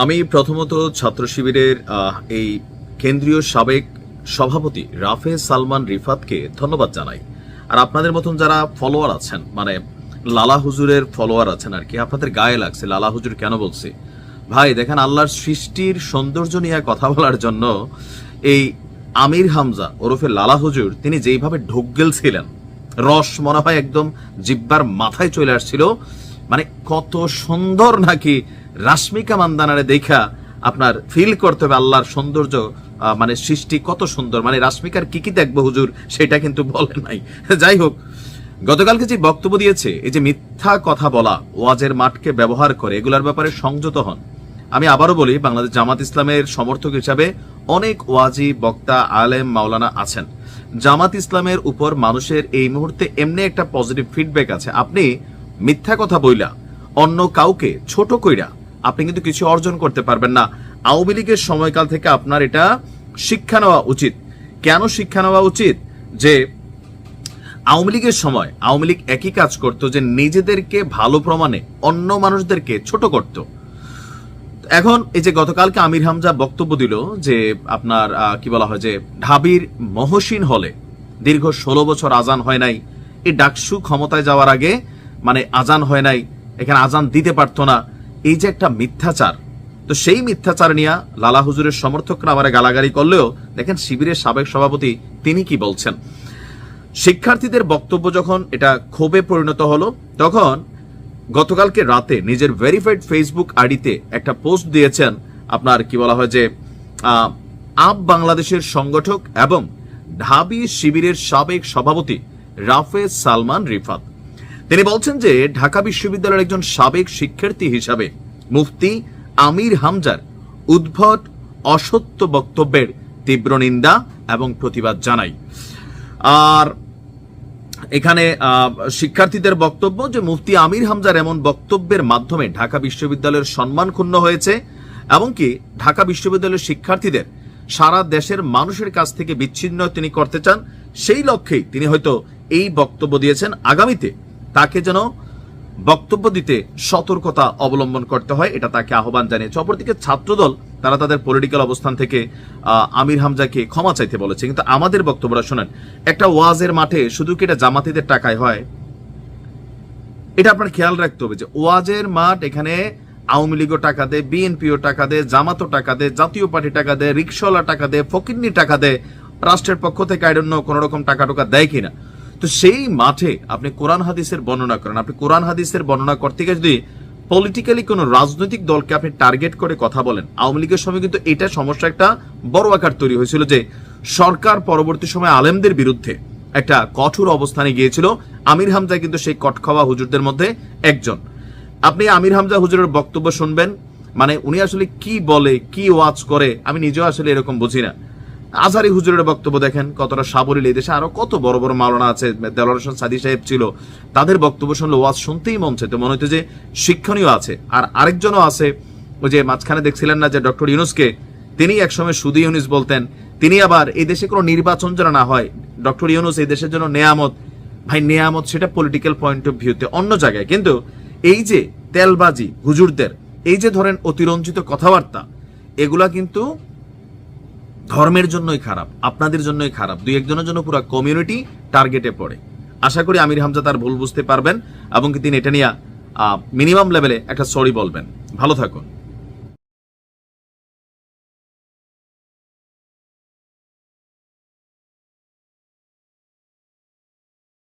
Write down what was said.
আমি প্রথমত ছাত্র শিবিরের এই কেন্দ্রীয় সাবেক সভাপতি রাফে সালমান রিফাতকে ধন্যবাদ জানাই। আর আপনাদের মতন যারা ফলোয়ার আছেন মানে লালা হুজুরের ফলোয়ার আছেন আর কি, আপনাদের গায়ে লাগছে, লালা হুজুর কেন বলছে? ভাই, দেখেন আল্লাহর সৃষ্টির সৌন্দর্য নিয়ে কথা বলার জন্য এই আমির হামজা ওরফে লালা হুজুর, তিনি যেইভাবে ঢোকগেল ছিলেন, রস মনে হয় একদম জিব্বার মাথায় চলে আসছিল মানে কত সুন্দর নাকি রাশ্মিকা মান্দানারে দেখা আপনার ফিল করতে হবে আল্লাহর সৌন্দর্য মানে সৃষ্টি কত সুন্দর। মানে রাশ্মিকার কি কি দেখব হুজুর, সেটা কিন্তু বলেন নাই। যাই হোক, গতকালকে যে বক্তব্য দিয়েছে, এই যে মিথ্যা কথা বলা, ওয়াজের মাঠকে ব্যবহার করে, এগুলার ব্যাপারে সংযত হন। আমি আবারও বলি, বাংলাদেশ জামাত ইসলামের সমর্থক হিসাবে অনেক ওয়াজি বক্তা, আলেম, মাওলানা আছেন। জামাত ইসলামের উপর মানুষের এই মুহূর্তে এমনি একটা পজিটিভ ফিডব্যাক আছে। আপনি মিথ্যা কথা বইলা, অন্য কাউকে ছোট কইরা আপনি কিন্তু কিছু অর্জন করতে পারবেন না। আওয়ামী লীগের সময়কাল থেকে আপনার এটা শিক্ষা নেওয়া উচিত। কেন শিক্ষা নেওয়া উচিত? যে আওয়ামী লীগের সময় আওয়ামী লীগ একই কাজ করতো যে নিজেদেরকে ভালো প্রমাণে অন্য মানুষদেরকে ছোট করত। এখন এই যে গতকালকে আমির হামজা বক্তব্য দিল যে আপনার কি বলা হয়, যে ঢাবির মহসিন হলে দীর্ঘ ষোলো বছর আজান হয় নাই। এই ডাকসু ক্ষমতায় যাওয়ার আগে মানে আজান হয় নাই। এখানে আজান দিতে পারতো না। এই যে একটা মিথ্যাচার, তো সেই মিথ্যাচার নিয়ে লালা হুজুরের সমর্থকরা আমার গালাগালি করলেও দেখেন শিবিরের সাবেক সভাপতি তিনি কি বলছেন? শিক্ষার্থীদের বক্তব্য যখন এটা ক্ষোভে পরিণত হলো, তখন গতকালকে রাতে নিজের ভেরিফাইড ফেসবুক আইডিতে একটা পোস্ট দিয়েছেন আপনার কি বলা হয় যে আপ বাংলাদেশের সংগঠক এবং ঢাবি শিবিরের সাবেক সভাপতি রাফেজ সালমান রিফাত। তিনি বলছেন যে ঢাকা বিশ্ববিদ্যালয়ের একজন সাবেক শিক্ষার্থী হিসাবে মুফতি আমির হামজার উদ্ভট, অসত্য বক্তব্যের তীব্র নিন্দা এবং প্রতিবাদ জানাই। আর এখানে শিক্ষার্থীদের বক্তব্য যে মুফতি আমির হামজার এমন বক্তব্যের মাধ্যমে ঢাকা বিশ্ববিদ্যালয়ের সম্মান ক্ষুণ্ণ হয়েছে এমনকি ঢাকা বিশ্ববিদ্যালয়ের শিক্ষার্থীদের সারা দেশের মানুষের কাছ থেকে বিচ্ছিন্ন তিনি করতে চান, সেই লক্ষ্যেই তিনি হয়তো এই বক্তব্য দিয়েছেন। আগামীতে তাকে যেন বক্তব্য দিতে সতর্কতা অবলম্বন করতে হয়, এটা তাকে আহ্বান জানিয়েছে। অপরদিকে ছাত্রদল, তারা তাদের পলিটিক্যাল অবস্থান থেকে আমির হামজাকে ক্ষমা চাইতে বলেছে। কিন্তু আমাদের বক্তব্যটা শোনেন, একটা ওয়াজের মাঠে শুধু কি এটা জামাতিদের টাকায় হয়? এটা আপনার খেয়াল রাখতে হবে যে ওয়াজের মাঠ এখানে আওয়ামী লীগও টাকা দেয়, বিএনপিও টাকা দেয়, জামাতও টাকা দেয়, জাতীয় পার্টি টাকা দেয় রিক্সাওয়ালা টাকা দেয় ফকিরনি টাকা দেয়। রাষ্ট্রের পক্ষ থেকে আইডন্য কোন রকম টাকা টোকা দেয় কিনা। তো সেই মাঠে আপনি কোরআন হাদিসের বর্ণনা করেন। আপনি কোরআন হাদিসের বর্ণনা করতে গিয়ে যদি পলিটিক্যালি কোনো রাজনৈতিক দলকে আপনি টার্গেট করে কথা বলেন, আওয়ামী লীগের সময় কিন্তু এটা সমস্যা একটা বড় আকার তৈরি হয়েছিল যে সরকার পরবর্তী সময় আলেমদের বিরুদ্ধে একটা কঠোর অবস্থানে গিয়েছিল। আমির হামজা কিন্তু সেই কটখাওয়া হুজুরদের মধ্যে একজন। আপনি আমির হামজা হুজুরের বক্তব্য শুনবেন মানে উনি আসলে কি বলে, কি ওয়াজ করে, আমি নিজেও আসলে এরকম বুঝি না। আজারি হুজুরের বক্তব্য দেখেন, কতটা সাবলীল এই দেশে। আরও কত বড় বড় মাওলানা আছে হোসেন সাদি সাহেব ছিল, তাদের বক্তব্য শুনলে ওয়াজ শুনতেই মন চাইতো, মনে হতো যে শিক্ষণীয় আছে। আর আরেকজনও আছে, ওই যে মাঝখানে দেখছিলেন না যে ডক্টর ইউনুসকে, তিনি একসময় সুদি ইউনুস বলতেন, তিনি আবার এই দেশে কোনো নির্বাচন যেন না হয়, ডক্টর ইউনুস এই দেশের জন্য নেয়ামত, ভাই নেয়ামত সেটা পলিটিক্যাল পয়েন্ট অফ ভিউতে অন্য জায়গায়। কিন্তু এই যে তেলবাজি হুজুরদের, এই যে ধরেন অতিরঞ্জিত কথাবার্তা, এগুলা কিন্তু ধর্মের জন্যই খারাপ, আপনাদের জন্যই খারাপ। দুই একজনের জন্য পুরো কমিউনিটি টার্গেটে পড়ে। আশা করি আমির হামজা তার ভুল বুঝতে পারবেন এবং তিনি এটা নিয়ে মিনিমাম লেভেলে একটা সরি বলবেন। ভালো থাকুন।